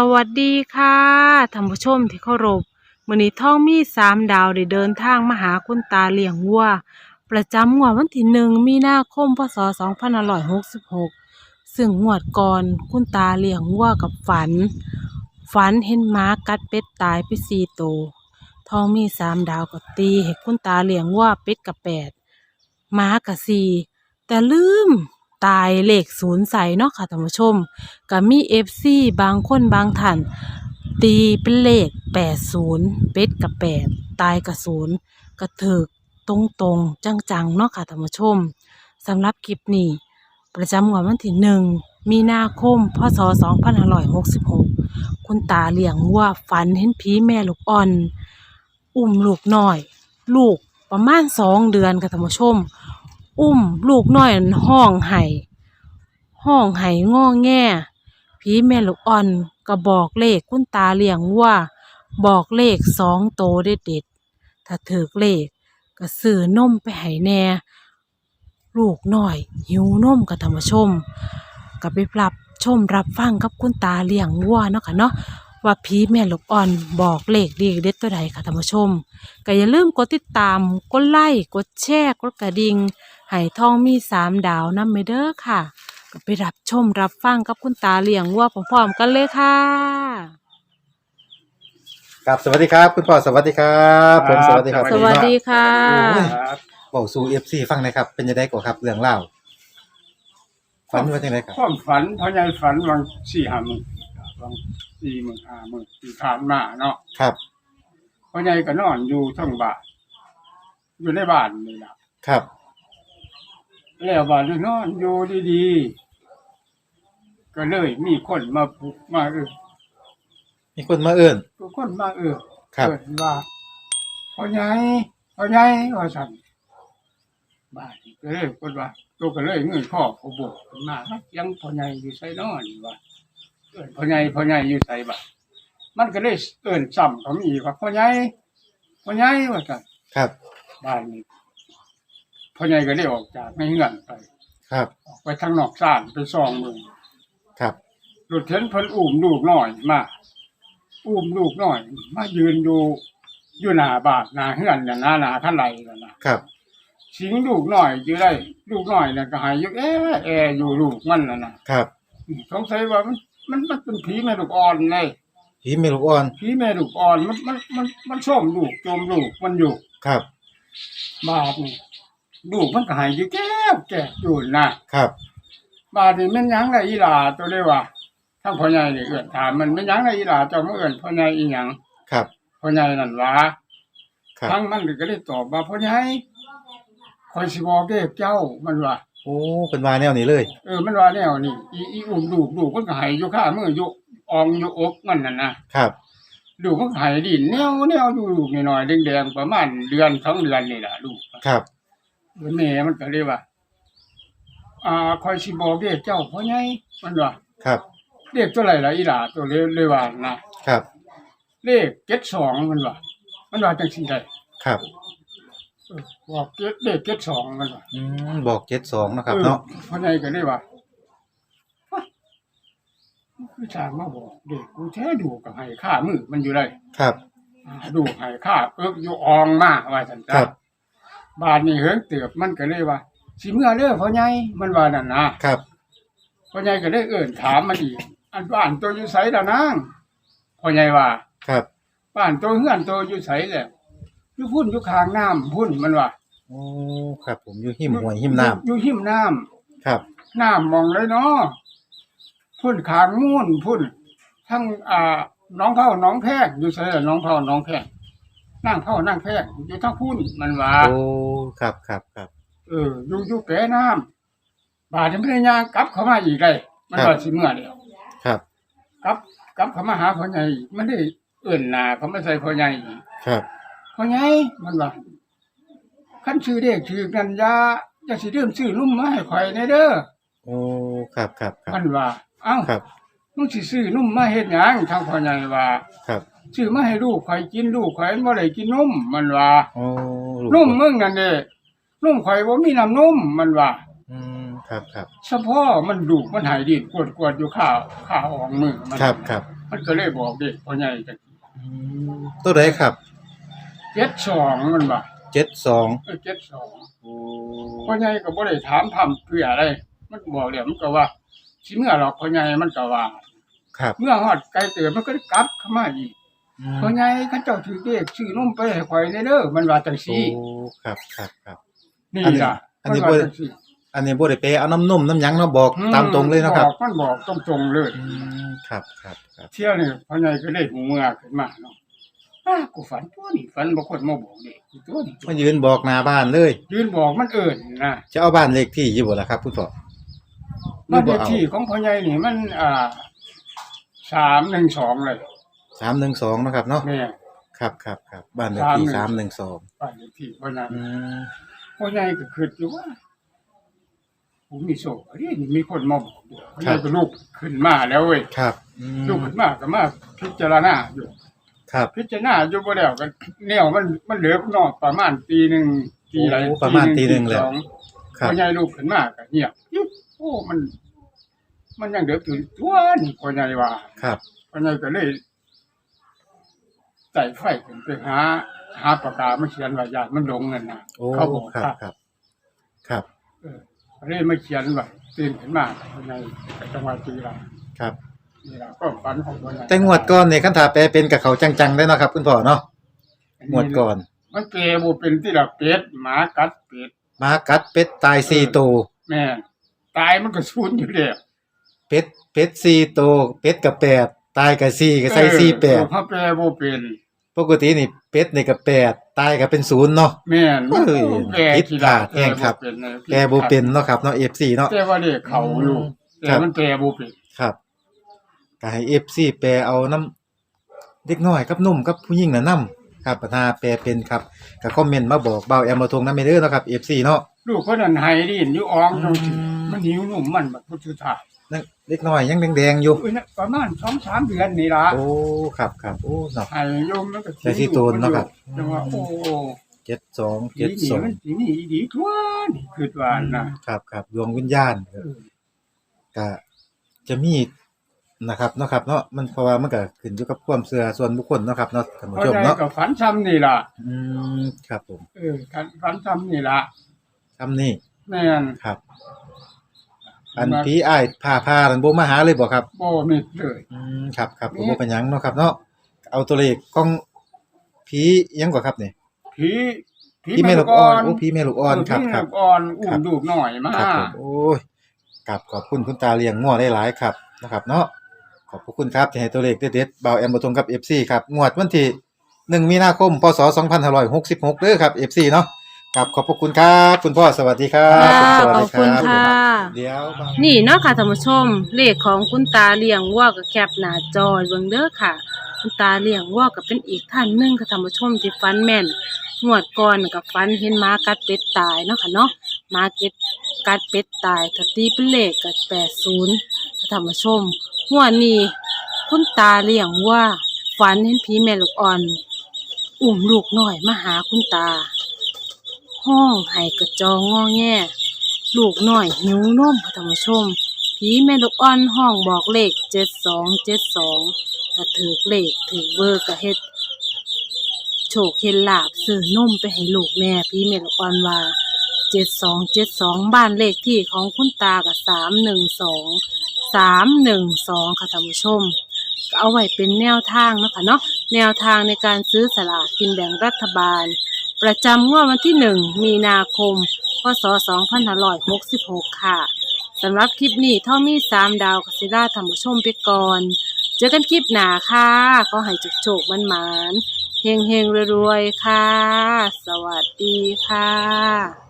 สวัสดีค่ะท่านผู้ชมที่เคารพมื้อนี้ท่องมีสามดาวได้เดินทางมาหาคุณตาเลี้ยงวัว ประจำงวดวันที่หนึ่งมีนาคมพศ2566 ซึ่งงวดก่อนคุณตาเลี้ยงวัวกับฝัน ฝันเห็นหมากัดเป็ดตายไปสี่ตัวทองมีสามดาวก็ตีให้คุณตาเลี้ยงวัวเป็ดกับแปดหมากับสี่แต่ลืม ตายเลขศูนย์ใส่เนาะค่ะท่านผู้ชมก็มีเอฟซีบางคนบางท่านตีเป็นเลขแปดศูนย์เป็ดกับแปดตายกับศูนย์กระถึกตรงตรงๆจังๆเนาะค่ะท่านผู้ชมสำหรับคลิปนี้ ประจำวันที่หนึ่งมีนาคมพศสองพันห้าร้อยหกสิบหกคุณตาเลี้ยงวัวฝันเห็นผีแม่ลูกอ่อน อุ้มลูกน้อย ลูกประมาณสองเดือนค่ะท่านผู้ชม อุ้มลูกน้อยห้องไห้ห้องไห้ง้อแง่ผีแม่ลูกอ่อนก็บอกเลขคุณตาเลี้ยงว่าบอกเลขสองโตเด็ดเด็ดๆถ้าถือเลขก็ซื้อนมไปให้แน่ ลูกน้อย หิวนมกับธรรมชมก็ไปรับชมรับฟังกับคุณตาเลี้ยงวัวเนาะค่ะเนาะว่าผีแม่ลูกอ่อนบอกเลขดีเด็ดตัวใดค่ะธรรมชมก็อย่าลืมกดติดตามกดไลค์กดแชร์กดกระดิ่ง ให้ทองมีสามดาวนำไปเด้อค่ะ ก็ไปรับชมรับฟังกับคุณตาเลี้ยงวัวพร้อมๆกันเลยค่ะ ครับสวัสดีครับคุณพ่อสวัสดีครับผมสวัสดีครับสวัสดีค่ะ ครับบอกสู่เอฟซีฟังหนะครับ เป็นยังไงก่อนครับเรื่องเล่าฝันว่าจังไงครับความฝันพ่อใหญ่ฝันวันสี่ห้าหมื่นวันสี่หมื่นห้าหมื่นที่ผ่านมาเนาะครับพ่อใหญ่ก็นอนอยู่ทั้งบ้านอยู่ในบ้านนี่ล่ะครับ แล้วบ้านนี่นอนอยู่ดีๆก็เลยมีคนมาปลุกมาเออมีคนมาเอื้นก็คนมาเออครับเอิ้นว่าพ่อใหญ่พ่อใหญ่ว่าสั่นบ้านนี่ก็เลยคนว่าตัวก็เลยเงินข้อเขาบอกขึ้นมาว่ายังพ่อใหญ่อยู่ไสนอนว่าเอิ้นพ่อใหญ่พ่อใหญ่อยู่ไสบ่ะมันก็เลยเอิ้นซ้ำเขามีว่าพ่อใหญ่พ่อใหญ่ว่าซั่น ครับ บ้านนี้ พ่อใหญ่ก็ได้ออกจากในเฮือนไป ครับ ออกไปทางนอกซ่านไปส่องเบิ่งครับ รถเห็นเพิ่นอุ้มลูกน้อยมาอุ้มลูกน้อย มายืนอยู่อยู่หน้าบ้านหน้าเฮือนน่ะหน้าหน้าคันไดนั่นน่ะครับ สิงลูกน้อยอยู่ได้ ลูกน้อยน่ะก็หายอยู่แอะแออยู่ลูกมันน่ะนะครับ สงสัยว่ามันมันมันเป็นผีแม่ลูกอ่อนเลยผีเมลูกอ่อน ผีแม่ลูกอ่อนมันมันมันมันส้มลูกจมลูกมันอยู่ครับ บาดนี่ ลูกมันก็หายอยู่แก้วแก่อยู่นะครับ บาดนี่แม่นหยังไงอีหลาตัวเลยว่าทั้งพ่อใหญ่นี่เอื้อนถามมันแม่นหยังไงอีหลาเจ้ามาเอื้อนพ่อใหญ่อีหยังครับ พ่อใหญ่นั่นว่าครับ ทั้งมันก็เลยตอบว่าพ่อใหญ่คอยสิบอกเด้เจ้ามันว่า โอ้เป็นวาแนวนี้เลย เออมันว่าแนวนี่อีอีอุ้มลูกลูกมันก็หายอยู่ข้ามืออยู่อองอยู่อกมันนั่นนะครับ ลูกมันก็หายดินแนวแนวอยู่ลูกน้อยๆแดงๆประมาณเดือนสองเดือนนี่ล่ะลูก ครับ แม่มันก็เลยว่าอ่าคอยสิบอกเด็กเจ้าพ่อใหญ่มันว่าครับเลขตัวไหนล่ะอีหล่าตัวเลยเลยว่านะครับเลขเจ็ดสองมันว่ามันว่าจังซี่ได้ครับเออบอกเจ็ดเลขเจ็ดสองมันว่าอืมบอกเจ็ดสองนะครับออเนาะพ่อใหญ่ก็เลยว่าฮะมันคือทางมาบอกเด็กกูแท้ดูกับให้ค่ามือมันอยู่ได้ครับอ่าดูให้ค่าเอิกอยู่อองมาว่าซั่นครัจ้ะ บบาดนี้เฮิงเตือบมันก็เลยว่าสิเมื่อเด้อพ่อใหญ่มันว่านั่นนะครับ พ่อใหญ่ก็ได้เอิ่นถามมันอีกอันบ้านตัวอยู่ไสล่ะนางพ่อใหญ่ว่าครับบ้านตัวเฮือนตัวอยู่ไสแหละอยู่พุ่นอยู่ข้างน้ำพุ่นมันว่าโอ้ครับผมอยู่หิมห่วยหิมน้อยู่หิมน้ำครับำน้ำมองเลยเนาะพุ่นข้างมุ่นพุ่นทั้งอ่าน้องเผาน้องแพงอยู่ไสล่ะน้องเผาน้องแพง นั่งเผานั่งแพงอยู่ทั้งพุ่นมันว่าโอ้ครับครับครับเอออยู่อยู่แก่น้ำบาดนี้ไม่ได้ยางกลับเข้ามาอีกเลยมันว่าสิเมื่อเดียวครับกลับกลับเขามาหาพ่อใหญ่มันได้เอื่นหนาเขาไม่ใส่พ่อใหญ่อีกครับพ่อใหญ่มันว่าขั้นชื่อเด็กชื่อกันยาจะสิเริ่มซื้อนุ่มมาให้ข่อยในเด้อโอ้ครับครับครัมับนว่า เอ้าครับมึงสิซื้อนุ่มมาเฮ็ดหยังทางพ่อใหญ่ว่าครับ ซื้อมาให้ลูกข่อยกินลูกข่อยบ่ได้กินนมมันว่าโอ้ลูกนุ่มมึงนั่นเด้นุ่มข่อยบ่มีน้ำนมมันว่าอืมครับครับเฉพาะมันดุมันหายดีดกวดกวดอยู่ข้าวข้าวอองมือมันครับครับมันก็เลยบอกเด็กพ่อใหญ่จังอืมตัวใดครับเจ็ดสองมันบ่เจ็ดสองเออเจ็ดสองโอ้พ่อใหญ่ก็บ่ได้ถามทำเพื่ออะไรมันก็บอกเดี๋ยวมันก็ว่าสิเมื่อหรอกพ่อใหญ่มันก็ว่าครับ เมื่อฮอดไกลเตือมันก็กลับเข้ามาอีก อืมพ่อใหญ่เขาเจ้าถือเลขชื่อนมไปให้ข่อยเด้อมันว่าจังโอ้ซี่ครับครับครับนี่ล่ะอันนี้มัว่าบ่จังซี่อันนี้บ่ได้ไปเอาน้ำนมน้ำหยังเนาะบอกตามตรงเลยเนาะครับอกมันบอกตรงๆเลยอืมครับครับครับเที่ยวนี่พ่อใหญ่ก็เลยหูเมื่อขึ้นมาเนาะอ้ากูฝันตัวนี่ฝันบ่คนมาบอกเด็กกูตัวนี่มายืนบอกหน้าบ้านเลย ยืนบอกมันเอิ้นนะจะเอาบ้านเลขที่อยู่บ่ล่ะครับคุณพ่อบ้านเลขที่ของพ่อใหญ่นี่มันอ่า312เลย สามหนึ่งสองนาะครับเนาะแม่ครับครับครับบ้านเลขที่สามหนึ่งสองบ้านเลขที่พ่อใหญ่อืมพ่อใหญ่ก็คิดอยู่ว่าผมมีโซ่เฮ้ยนี่มีคนมาบอกเดี๋ยวพ่อใหญ่ก็ลุกขึ้นมาแล้วเว้ยครับอืมลุกขึ้นมาก็มาพิจารณาอยู่ ครับพิจารณาอยู่บ่แล้วก็แนวมันมันเหลือนอกประมาณปีหนึงปีไรโอ้ประมาณปีหนึ่งเลยสองครับ พ่อใหญ่ลุกขึ้นมาก็เงียบยิบโอ้มัน มันยังเดือดอยู่ตัวนี่พ่อใหญ่ว่า ครับ พ่อใหญ่ก็เลย ใส่ไฟขึ้นไปหา หาปากกามาเขียนว่าญาติมันหลงนั่นน่ะโอ้เขาบอกครับ ครับ ครับครับเออเลยมาเขียนไว้ตื่นขึ้นมาพ่อใหญ่ก็จังหวัดจีราครับนี่ล่ะก็ฝันของพ่อใหญ่แต่งวดก่อนเนี่ยคันถาแปลเป็นกับเขาจังๆได้เนาะครับ คุณพ่อเนาะงวดก่อน มันเปรบ่เป็นที่ละเป็ดหมากัดเป็ดหมากัดเป็ดตายสี่ตัวแม่นตายมันก็สูญอยู่แล้วเป็ดเป็ดสี่ตัวเป็ดกับแปดตายกับสี่ก็ใส่สี่แปดเออเขาแปลบ่เป็น ปกตินี่เป็ดนี่กับแปดตายก็เป็นศูนย์เนาะแม่นเอ้ยแปลผิดทีพละลาดแห้งครับ แปลนะแกบ่เป็นเนาะครับเนาะ FC เนาะ แต่ว่าเลขเขาอยู่ครัแต่บมันแปลบ่เป็นครับก็ให้ FC แปลเอาน้ำเด็กน้อยกับหนุ่มกับผู้หญิงน่ะนํครับปัญหาแปลเป็นครับก็คอมเมนต์มาบอกเบาแอมมาทงนำเด้อเนาะครับ FC เนาะ ลูกคนนั้นให้ดินอยู่อองจังซี่อื มมันหิวนุ่มมันบัดพุทธทาสนั่นเด็กน้อยยังแดงๆอยู่อุ้ยน่ะประมาณ2-3เดือนนี่ล่ะโอ้ครับครับโอ้เนาะให้โยมมันก็แต่ที่โตนเนาะครับจังว่าโอ้72ดีนี่มัน72สินี่ดีทั่วนี่คิดว่านะครับครับดวงวิญญาณเออก็จะมีนะครับเนาะครับเนาะมันเพราะว่ามันก็ขึ้นอยู่กับความเชื่อส่วนบุคคลเนาะครับเนาะท่านผู้พ่อชมใหญ่เนาะก็ฝันซ้ำนี่ล่ะ อืมครับผมเออฝันฝันซ้ำนี่ล่ะคำนี้แม่นครับ อันผีอ้ายพาพานันบ่มาหาเลยบ่ครับ บ่มิดเลยอืมครับครับนี่ผมบ่เป็นหยังเนาะครับเนาะเอาตัวเลขของผีหยังกว่าครับนี่ผีผีแม่ลูกอ่อนโอ้ผีแม่ลูกอ่อนครับผีครับแม่ลูกอ่อนอุ้ครัมบลูกหน่อยมาครับผมโอ้ยกับขอบคุณคุณตาเลี้ยงงัวได้หลายครับนะครับ เนาะขอบพระคุณครับที่ให้ตัวเลขเด็ดๆเบาแอมบ่ตรงกับ FC ครับงวดวันที่1มีนาคมพศ2566เด้อครับ FC เนาะ กับขอบพระคุณครับคุณพ่อสวัสดีครับค่ะสวัสขดีอบคุณค่ะ เดี๋ยวบาง นี่เนาะค่ะท่านผู้ชม เลขของคุณตาเลี้ยงวัวกับแคปหน้าจอยเบิ่งเด้อค่ะ คุณตาเลี้ยงวัวก็เป็นอีกท่านหนึงค่ะท่านผู้ชมที่ฟันแม่นงวดก่อนกับฟันเห็นหมากัดเป็ดตายเนาะค่ะเนาะหมาเก็ดกัดเป็ดตายถ้าตีเป็นเลขก็แปดศูนย์ค่ะท่านผู้ชมงวดนี้คุณตาเลี้ยงวัวฝันเห็นผีแม่ลูกอ่อน อุ้มลูกน้อยมาหาคุณตา ห้องให้กระจองงอแงลูกน้อยหิวนมค่ะท่านผู้ชม ผีแม่ลูกอ่อนห้องบอกเลขเจ็ดสองเจ็ดสองถ้าถือเลขถือเบอร์ก็เฮ็ดโชคเฮ็ดลาบซื้อนมไปให้ลูกแม่พี่แม่ลูกอ่อนว่าเจ็ดสองเจ็ดสองบ้านเลขที่ของคุณตากับสามหนึ่งสองสามหนึ่งสองค่ะท่านผู้ชมก็เอาไว้เป็นแนวทางเนาะคะเนาะแนวทางในการซื้อสลากกินแบ่งรัฐบาล ประจำงวดวันที่หนึ่งมีนาคม พศ2566 ค่ะสำหรับคลิปนี้เท่ามีสามดาวกสิราธรรมชมไปก่อน เจอกันคลิปหน้าค่ะขอให้จุกโจกมันหมานเฮงเฮงๆรวยๆ ค่ะ สวัสดีค่ะ